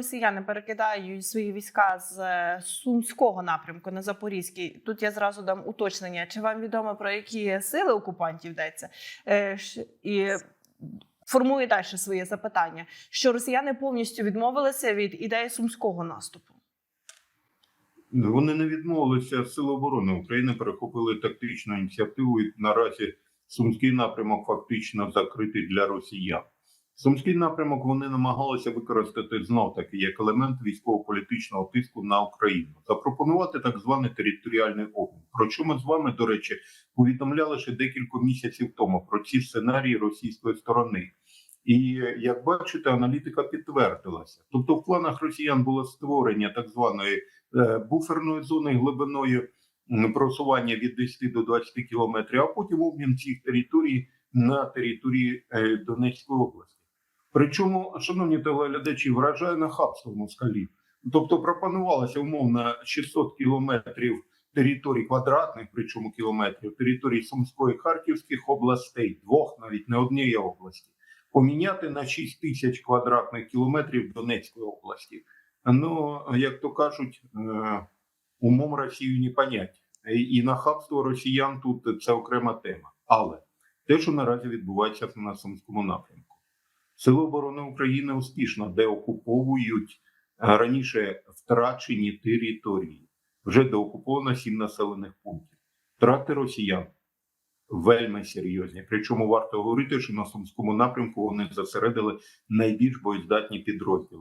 росіяни перекидають свої війська з е, сумського напрямку на запорізький, тут я зразу дам уточнення. Чи вам відомо про які сили окупантів йдеться? Е, І формую далі своє запитання: що росіяни повністю відмовилися від ідеї сумського наступу? Вони не відмовилися Сили оборони України, перехопили тактичну ініціативу. І наразі сумський напрямок фактично закритий для росіян. Сумський напрямок вони намагалися використати знов таки як елемент військово-політичного тиску на Україну, запропонувати так званий територіальний обмін. Про що ми з вами, до речі, повідомляли ще декілька місяців тому про ці сценарії російської сторони. І як бачите, аналітика підтвердилася. Тобто, в планах росіян було створення так званої е, буферної зони глибиною просування від 10 до 20 кілометрів, а потім обмін цих територій на території е, Донецької області. Причому, шановні телеглядачі, вражає нахабство москалів. Тобто пропонувалося умовно 600 кілометрів територій квадратних, причому кілометрів, територій Сумської Харківських областей, двох навіть не однієї області, поміняти на 6 тисяч квадратних кілометрів Донецької області. Ну, як то кажуть, е, умом Росію не понять. І нахабство росіян тут це окрема тема. Але те, що наразі відбувається на Сумському напрямку, Сили оборони України успішно деокуповують е, раніше втрачені території. Вже деокуповано сім населених пунктів. Втрати росіян вельми серйозні. Причому варто говорити, що на Сумському напрямку вони зосередили найбільш боєздатні підрозділи.